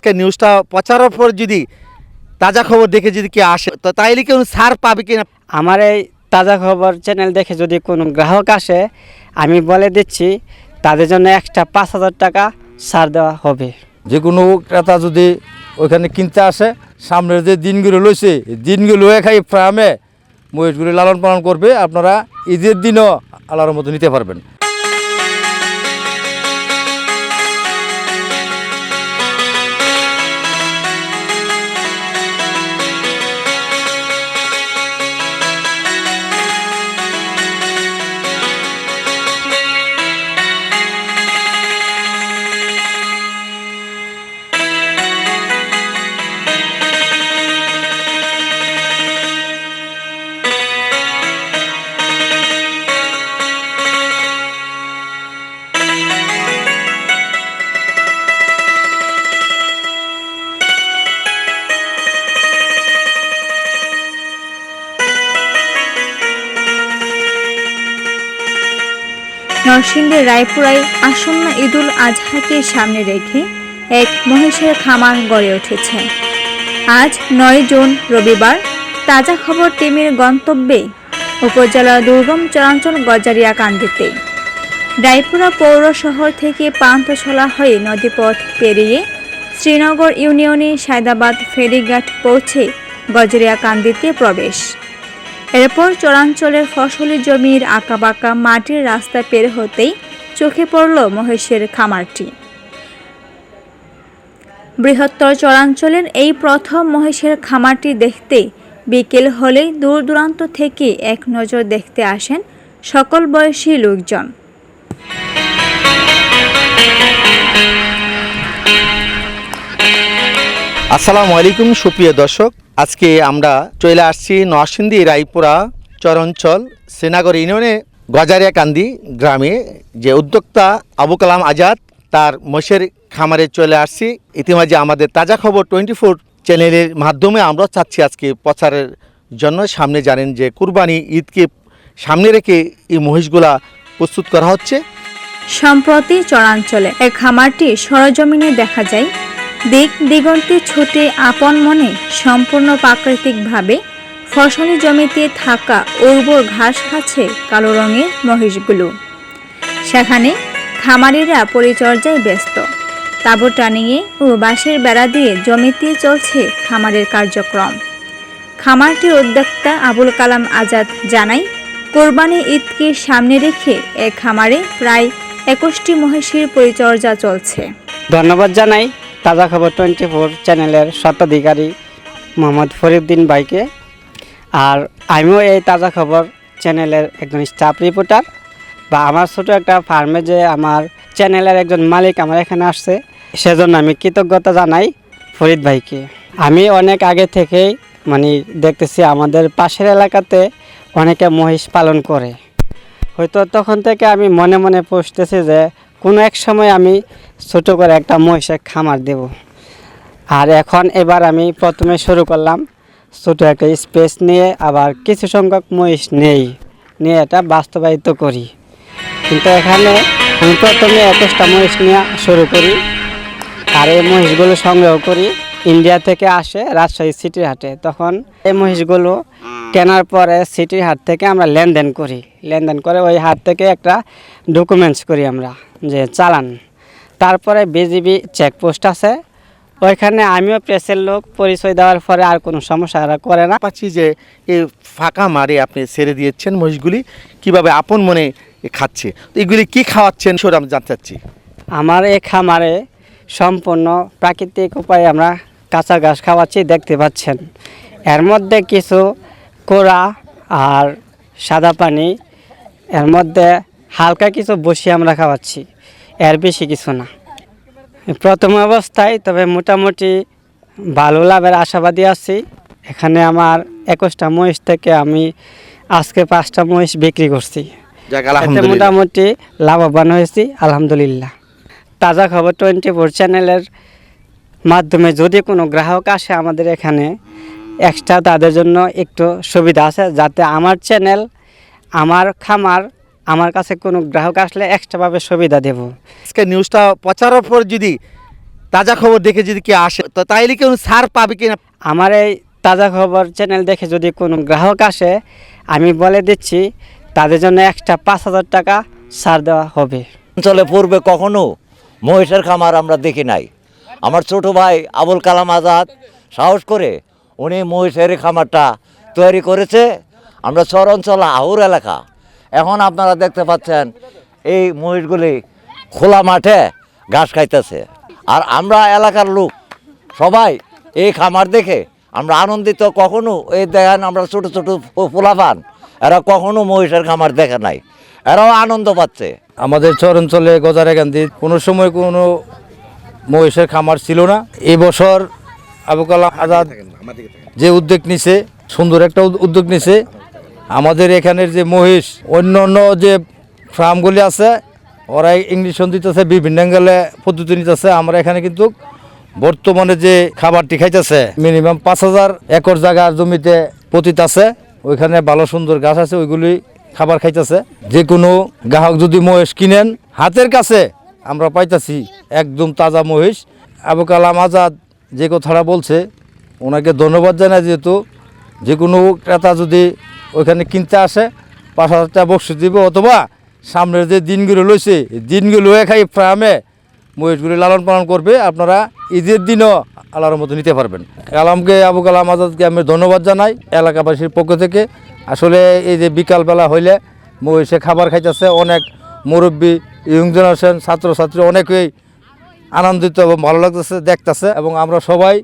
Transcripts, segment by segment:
আজকে নিউজটা প্রচারের পর যদি তাজা খবর দেখে যদি কে আসে তো তাইলে কেউ সার পাবে কিনা? আমার এই তাজা খবর চ্যানেল দেখে যদি কোনো গ্রাহক আসে আমি বলে দিচ্ছি তাদের জন্য এক্সট্রা পাঁচ হাজার টাকা ছাড় দেওয়া হবে। যে কোনো ক্রেতা যদি ওইখানে কিনতে আসে সামনের যে দিনগুলো লইছে দিনগুলো খাই ফার্মে মহিষগুলি লালন পালন করবে আপনারা ঈদের দিনও আল্লাহর মতো নিতে পারবেন। নরসিংদীর রায়পুরায় আসন্ন ঈদুল আজহাকে সামনে রেখে এক মহিষের খামার গড়ে উঠেছে। আজ নয় জুন, রবিবার। তাজা খবর টিমের গন্তব্যে। উপজেলা দুর্গম চরাঞ্চল, গজারিয়া, কান্দিতে। রায়পুরা পৌর শহর থেকে পান্থশলা হয়ে নদীপথ পেরিয়ে শ্রীনগর ইউনিয়নে সায়দাবাদ ফেরিঘাট পৌঁছে গজরিয়া, কান্দিতে প্রবেশ। এরপর চরাঞ্চলের ফসলি জমির আঁকাবাঁকা মাটির রাস্তা পের হতেই চোখে পড়ল মহেশের খামারটি। বৃহত্তর চরাঞ্চলের এই প্রথম মহেশের খামারটি দেখতে বিকেল হলেই দূর দূরান্ত থেকে এক নজর দেখতে আসেন সকল বয়সী লোকজন। আসসালামু আলাইকুম, সুপ্রিয় দর্শক। আজকে আমরা চলে আসছি নরসিংদী, রায়পুরা চরাঞ্চল, শ্রীনগর ইউনিয়নে গজারিয়া কান্দি গ্রামে। যে উদ্যোক্তা আবু কালাম আজাদ, তার মোষের খামারে চলে আসছি। ইতিমাঝে আমাদের তাজা খবর টোয়েন্টি ফোর চ্যানেলের মাধ্যমে আমরা চাচ্ছি আজকে প্রচারের জন্য। সামনে জানেন যে কুরবানি ঈদকে সামনে রেখে এই মহিষগুলা প্রস্তুত করা হচ্ছে। সম্প্রতি চরাঞ্চলে এক খামারটি সরজমিনে দেখা যায় দিক দিগন্তে ছুটে আপন মনে, সম্পূর্ণ প্রাকৃতিকভাবে ফসলি জমিতে থাকা উর্বর ঘাস খাচ্ছে কালো রঙের মহিষগুলো। সেখানে খামারিরা পরিচর্যায় ব্যস্ত। তাঁবু টানিয়ে ও বাঁশের বেড়া দিয়ে জমিতে চলছে খামারের কার্যক্রম। খামারটির উদ্যোক্তা আবুল কালাম আজাদ জানায়, কোরবানি ঈদকে সামনে রেখে এ খামারে প্রায় একুশটি মহিষের পরিচর্যা চলছে। ধন্যবাদ জানাই তাজা খবর টোয়েন্টি ফোর চ্যানেলের স্বত্বাধিকারী মোহাম্মদ ফরিউদ্দিন ভাইকে। আর আমিও এই তাজা খবর চ্যানেলের একজন স্টাফ রিপোর্টার। বা আমার ছোটো একটা ফার্মে যে আমার চ্যানেলের একজন মালিক আমার এখানে আসছে, সেজন্য আমি কৃতজ্ঞতা জানাই ফরিদ ভাইকে। আমি অনেক আগে থেকেই মানে দেখতেছি আমাদের পাশের এলাকাতে অনেকে মহিষ পালন করে। হয়তো তখন থেকে আমি মনে মনে পুষতেছি যে কোনো এক সময় আমি ছোট করে একটা মহিষের খামার দেব। আর এখন এবার আমি প্রথমে শুরু করলাম ছোট একটা স্পেস নিয়ে, আবার কিছু সংখ্যক মহিষ নেই, নিয়ে এটা বাস্তবায়িত করি। কিন্তু এখানে আমি প্রথমে একুশটা মহিষ নিয়ে শুরু করি। আর এই মহিষগুলো সংগ্রহ করি। ইন্ডিয়া থেকে আসে রাজশাহী সিটির হাটে। তখন এই মহিষগুলো কেনার পরে সিটির হাট থেকে আমরা লেনদেন করি। লেনদেন করে ওই হাট থেকে একটা ডকুমেন্টস করি আমরা। যে চালান। তারপরে বিজিবি চেকপোস্ট আছে। ওইখানে আমিও প্রেসের লোক পরিচয় দেওয়ার পরে আর কোনো সমস্যা এরা করে না। পাচ্ছি যে এই ফাঁকা মারে আপনি ছেড়ে দিয়েছেন মহিষগুলি কীভাবে আপন মনে খাচ্ছে। তো এগুলি কি খাওয়াচ্ছেন সেটা আমি জানতে চাচ্ছি। আমার এই খামারে সম্পূর্ণ প্রাকৃতিক উপায়ে আমরা কাঁচা ঘাস খাওয়াচ্ছি দেখতে পাচ্ছেন। এর মধ্যে কিছু কোড়া আর সাদা পানি এর মধ্যে হালকা কিছু বসি আমরা খাওয়াচ্ছি এর বেশি কিছু না। প্রথম অবস্থায় তবে মোটামুটি ভালো লাভের আশাবাদী আছি। এখানে আমার একুশটা মহিষ থেকে আমি আজকে পাঁচটা মহিষ বিক্রি করছি। এতে মোটামুটি লাভবান হয়েছি আলহামদুলিল্লাহ। তাজা খবর টোয়েন্টি ফোর চ্যানেলের মাধ্যমে যদি কোনো গ্রাহক আসে আমাদের এখানে এক্সট্রা তাদের জন্য একটু সুবিধা আছে যাতে আমার চ্যানেল আমার খামার আমার কাছে কোনো গ্রাহক আসলে এক্সট্রাভাবে সুবিধা দেব। আজকে নিউজটা প্রচারের পর যদি তাজা খবর দেখে যদি কেউ আসে তো তাইলে কেউ ছাড় পাবে কিনা? আমার এই তাজা খবর চ্যানেল দেখে যদি কোনো গ্রাহক আসে আমি বলে দিচ্ছি তাদের জন্য এক্সট্রা পাঁচ হাজার টাকা ছাড় দেওয়া হবে। অঞ্চলে পূর্বে কখনো মহিষের খামার আমরা দেখি নাই। আমার ছোট ভাই আবুল কালাম আজাদ সাহস করে উনি মহিষের খামারটা তৈরি করেছে। আমরা চর অঞ্চল আহুর এলাকা। এখন আপনারা দেখতে পাচ্ছেন এই মহিষগুলি খোলা মাঠে ঘাস খাইতেছে। আর আমরা এলাকার লোক সবাই এই খামার দেখে আমরা আনন্দিত কখনো এই দেখেন আমরা ছোট ছোট পোলাপান এরা কখনো মহিষের খামার দেখে নাই। এরাও আনন্দ পাচ্ছে। আমাদের চর অঞ্চলে গজারেকান্দি কোনো সময় কোনো মহিষের খামার ছিল না। এবছর বছর আবু কালাম আজাদ যে উদ্যোগ নিছে সুন্দর একটা উদ্যোগ নিছে আমাদের এখানের যে মহিষ, অন্য অন্য যে ফার্মগুলি আছে, ওরা ইংলিশন দিতেছে, বিভিন্ন অ্যাঙ্গেলে পদ্ধতি নিতেছে। আমরা এখানে কিন্তু বর্তমানে যে খাবারটি খাইতেছে মিনিমাম পাঁচ হাজার একর জায়গার জমিতে পতিত আছে। ওইখানে ভালো সুন্দর গাছ আছে, ওইগুলি খাবার খাইতেছে। যে কোনো গ্রাহক যদি মহিষ কিনেন, হাতের কাছে আমরা পাইতাছি একদম তাজা মহিষ। আবু কালাম আজাদ যে কথাটা বলছে, ওনাকে ধন্যবাদ জানাই, যেহেতু যে কোনো ক্রেতা যদি ওইখানে কিনতে আসে, পাঁচ হাজার টাকা বক্সি দিবে, অথবা সামনের যে দিনগুলো লইছে দিনগুলো খাই ফার্মে মহিষগুলি লালন পালন করবে, আপনারা ঈদের দিনও আল্লাহর মতো নিতে পারবেন। কালামকে আবু কালাম আজাদকে আমি ধন্যবাদ জানাই এলাকাবাসীর পক্ষ থেকে। আসলে এই যে বিকালবেলা হইলে মহিষে খাবার খাইতেছে, অনেক মুরব্বী, ইয়ং জেনারেশন, ছাত্রছাত্রী অনেকেই আনন্দিত এবং ভালো লাগতেছে, দেখতেছে, এবং আমরা সবাই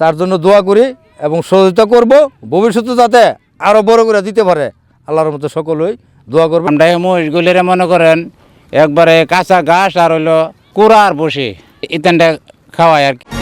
তার জন্য দোয়া করি এবং সহযোগিতা করব। ভবিষ্যতে যাতে আরও বড় করে দিতে পারে। আল্লাহর মতো সকলই দোয়া করবে। আমরা মহিষগুলিরে মনে করেন, একবারে কাঁচা ঘাস আর হইল কুড়া আর বসে ইতানটা খাওয়ায় আর কি।